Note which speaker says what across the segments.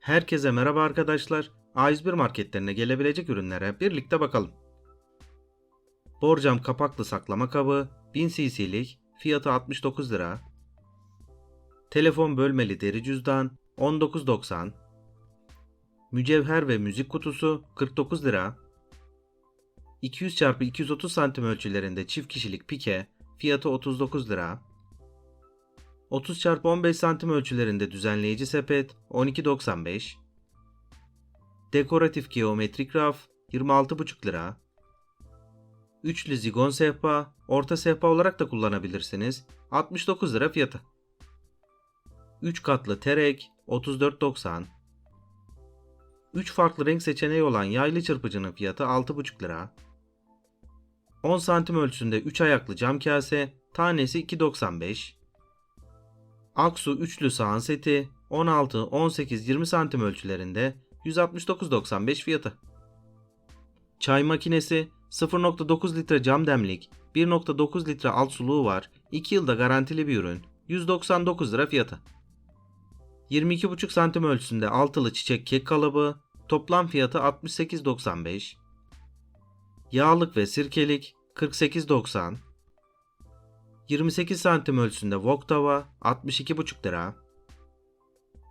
Speaker 1: Herkese merhaba arkadaşlar. A101 marketlerine gelebilecek ürünlere birlikte bakalım. Borcam kapaklı saklama kabı 1000 cc'lik fiyatı 69 lira. Telefon bölmeli deri cüzdan 19.90. Mücevher ve müzik kutusu 49 lira. 200 x 230 santim ölçülerinde çift kişilik pike fiyatı 39 lira. 30 x 15 santim ölçülerinde düzenleyici sepet 12.95. Dekoratif geometrik raf 26,5 lira. Üçlü zigon sehpa, orta sehpa olarak da kullanabilirsiniz. 69 lira fiyatı. 3 katlı terek 34.90. 3 farklı renk seçeneği olan yaylı çırpıcının fiyatı 6,5 lira. 10 santim ölçüsünde 3 ayaklı cam kase tanesi 2.95. Aksu üçlü sahan seti 16, 18, 20 santim ölçülerinde 169.95 fiyatı. Çay makinesi 0.9 litre cam demlik, 1.9 litre alt suluğu var, 2 yılda garantili bir ürün, 199 lira fiyatı. 22,5 santim ölçüsünde altılı çiçek kek kalıbı, toplam fiyatı 68.95. Yağlık ve sirkelik 48.90. 28 santim ölçüsünde wok tava 62,5 lira.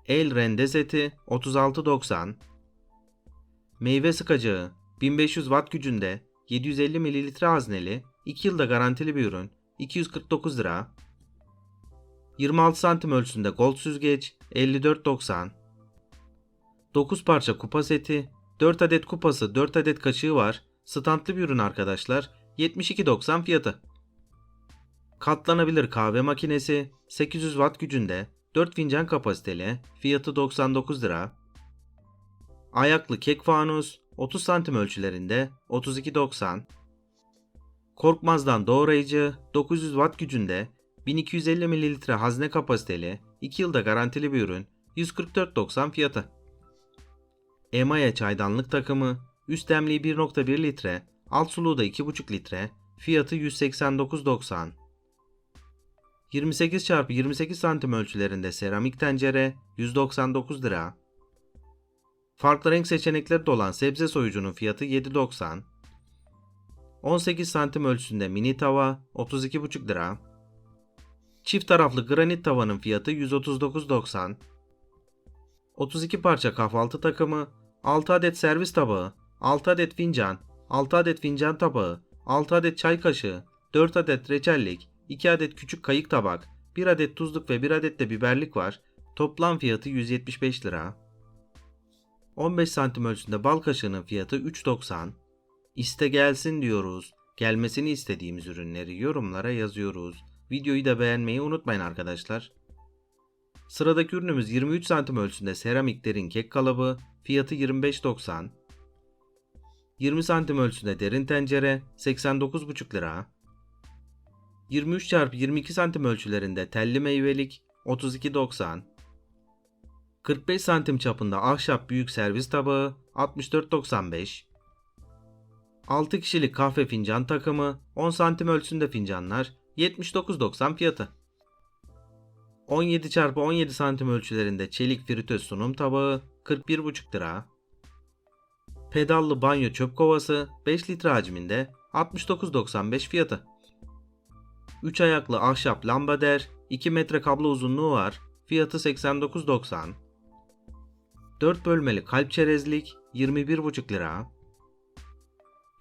Speaker 1: El rende seti 36.90. Meyve sıkacağı 1500 watt gücünde 750 mililitre hazneli 2 yılda garantili bir ürün 249 lira. 26 santim ölçüsünde gold süzgeç 54.90. 9 parça kupa seti 4 adet kupası 4 adet kaşığı var. Standlı bir ürün arkadaşlar. 72.90 fiyatı. Katlanabilir kahve makinesi 800 watt gücünde 4 fincan kapasiteli fiyatı 99 lira. Ayaklı kek fanus 30 santim ölçülerinde 32.90. Korkmaz'dan doğrayıcı 900 watt gücünde 1250 mililitre hazne kapasiteli 2 yılda garantili bir ürün 144.90 fiyatı. Emaya çaydanlık takımı üst demliği 1.1 litre alt suluğu da 2.5 litre fiyatı 189.90. 28 x 28 santim ölçülerinde seramik tencere 199 lira. Farklı renk seçenekleri de olan sebze soyucunun fiyatı 7.90. 18 santim ölçüsünde mini tava 32,5 lira. Çift taraflı granit tavanın fiyatı 139.90. 32 parça kahvaltı takımı, 6 adet servis tabağı, 6 adet fincan, 6 adet fincan tabağı, 6 adet çay kaşığı, 4 adet reçellik, 2 adet küçük kayık tabak, 1 adet tuzluk ve 1 adet de biberlik var. Toplam fiyatı 175 lira. 15 santim ölçüsünde bal kaşığının fiyatı 3.90. İste gelsin diyoruz. Gelmesini istediğimiz ürünleri yorumlara yazıyoruz. Videoyu da beğenmeyi unutmayın arkadaşlar. Sıradaki ürünümüz 23 santim ölçüsünde seramik derin kek kalıbı. Fiyatı 25.90. 20 santim ölçüsünde derin tencere 89,5 lira. 23 x 22 santim ölçülerinde telli meyvelik 32.90. 45 santim çapında ahşap büyük servis tabağı 64.95. 6 kişilik kahve fincan takımı 10 santim ölçüsünde fincanlar 79.90 fiyatı. 17 x 17 santim ölçülerinde çelik fritöz sunum tabağı 41,5 lira. Pedallı banyo çöp kovası 5 litre hacminde 69.95 fiyatı. 3 ayaklı ahşap lambader 2 metre kablo uzunluğu var. Fiyatı 89.90. 4 bölmeli kalp çerezlik 21,5 lira.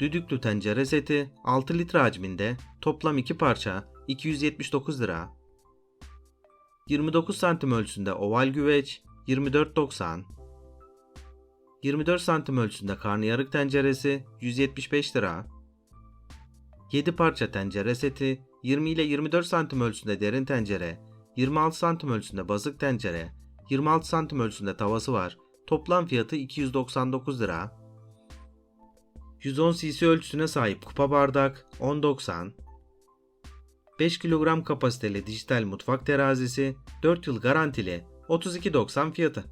Speaker 1: Düdüklü tencere seti 6 litre hacminde toplam 2 parça 279 lira. 29 santim ölçüsünde oval güveç 24.90. 24 santim ölçüsünde karnıyarık tenceresi 175 lira. 7 parça tencere seti 20 ile 24 santim ölçüsünde derin tencere, 26 santim ölçüsünde basık tencere, 26 santim ölçüsünde tavası var. Toplam fiyatı 299 lira. 110 cc ölçüsüne sahip kupa bardak 10.90. 5 kilogram kapasiteli dijital mutfak terazisi 4 yıl garantili 32.90 fiyatı.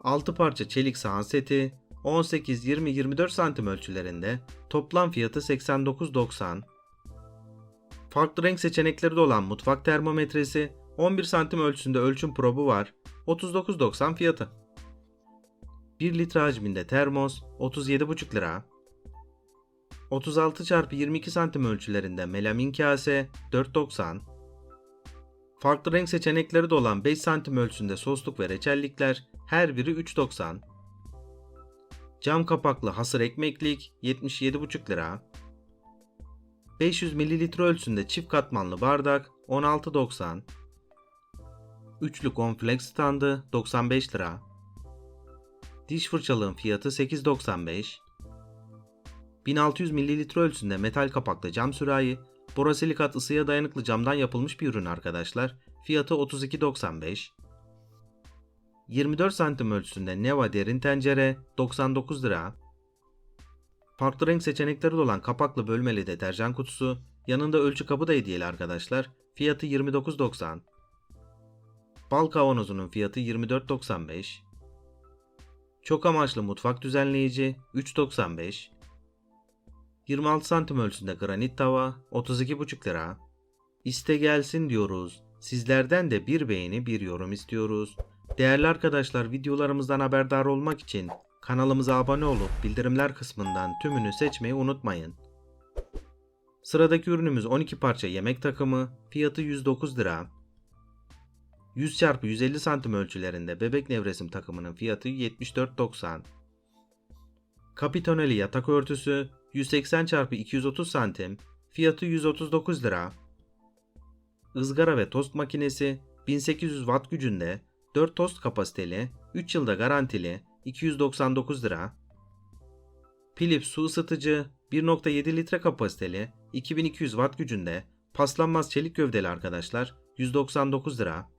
Speaker 1: 6 parça çelik sahan seti 18, 20, 24 santim ölçülerinde toplam fiyatı 89.90. Farklı renk seçenekleri de olan mutfak termometresi 11 santim ölçüsünde ölçüm probu var 39.90 fiyatı. 1 litre hacminde termos 37,5 lira. 36 x 22 santim ölçülerinde melamin kase 4.90. Farklı renk seçenekleri de olan 5 santim ölçüsünde sosluk ve reçellikler her biri 3.90. Cam kapaklı hasır ekmeklik 77,5 lira. 500 mililitre ölçüsünde çift katmanlı bardak 16.90. Üçlü konflex standı 95 lira. Diş fırçalığın fiyatı 8.95. 1600 mililitre ölçüsünde metal kapaklı cam sürahi, borosilikat ısıya dayanıklı camdan yapılmış bir ürün arkadaşlar. Fiyatı 32.95. 24 santim ölçüsünde Neva derin tencere 99 lira. Farklı renk seçenekleri olan kapaklı bölmeli deterjan kutusu, yanında ölçü kabı da hediyeli arkadaşlar. Fiyatı 29.90. Bal kavanozunun fiyatı 24.95. Çok amaçlı mutfak düzenleyici 3.95. 26 santim ölçüsünde granit tava 32,5 lira. İste gelsin diyoruz. Sizlerden de bir beğeni bir yorum istiyoruz. Değerli arkadaşlar videolarımızdan haberdar olmak için kanalımıza abone olup bildirimler kısmından tümünü seçmeyi unutmayın. Sıradaki ürünümüz 12 parça yemek takımı, fiyatı 109 lira. 100 x 150 santim ölçülerinde bebek nevresim takımının fiyatı 74.90. Kapitoneli yatak örtüsü 180 x 230 santim, fiyatı 139 lira. Izgara ve tost makinesi 1800 watt gücünde 4 tost kapasiteli, 3 yılda garantili 299 lira. Philips su ısıtıcı 1.7 litre kapasiteli 2200 watt gücünde paslanmaz çelik gövdeli arkadaşlar 199 lira.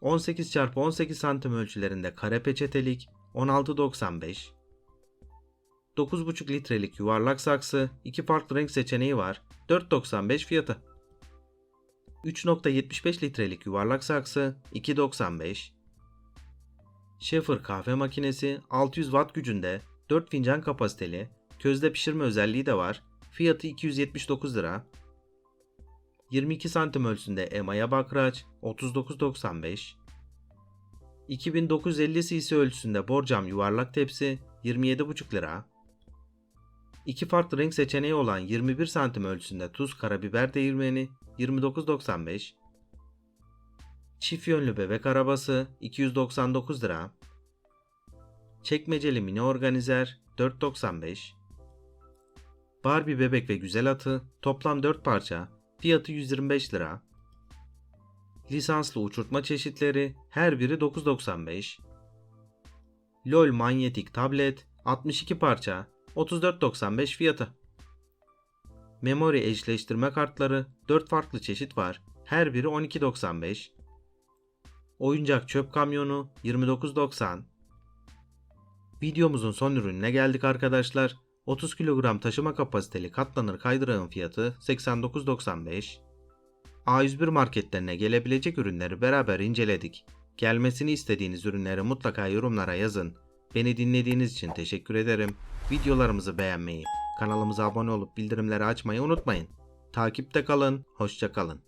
Speaker 1: 18 x 18 santim ölçülerinde kare peçetelik 16.95. 9,5 litrelik yuvarlak saksı, iki farklı renk seçeneği var. 4.95 fiyatı. 3.75 litrelik yuvarlak saksı 2.95. Schaefer kahve makinesi 600 watt gücünde 4 fincan kapasiteli, közde pişirme özelliği de var. Fiyatı 279 lira. 22 santim ölçüsünde emaya bakraç 39.95. 2950 cc ölçüsünde borcam yuvarlak tepsi 27,5 lira. İki farklı renk seçeneği olan 21 santim ölçüsünde tuz karabiber değirmeni 29.95. Çift yönlü bebek arabası 299 lira. Çekmeceli mini organizer 4.95. Barbie bebek ve güzel atı toplam 4 parça fiyatı 125 lira. Lisanslı uçurtma çeşitleri her biri 9.95. LOL manyetik tablet 62 parça 34.95 fiyatı. Memory eşleştirme kartları 4 farklı çeşit var. Her biri 12.95. Oyuncak çöp kamyonu 29.90. Videomuzun son ürününe geldik arkadaşlar. 30 kilogram taşıma kapasiteli katlanır kaydırağın fiyatı 89.95. A101 marketlerine gelebilecek ürünleri beraber inceledik. Gelmesini istediğiniz ürünleri mutlaka yorumlara yazın. Beni dinlediğiniz için teşekkür ederim. Videolarımızı beğenmeyi, kanalımıza abone olup bildirimleri açmayı unutmayın. Takipte kalın, hoşça kalın.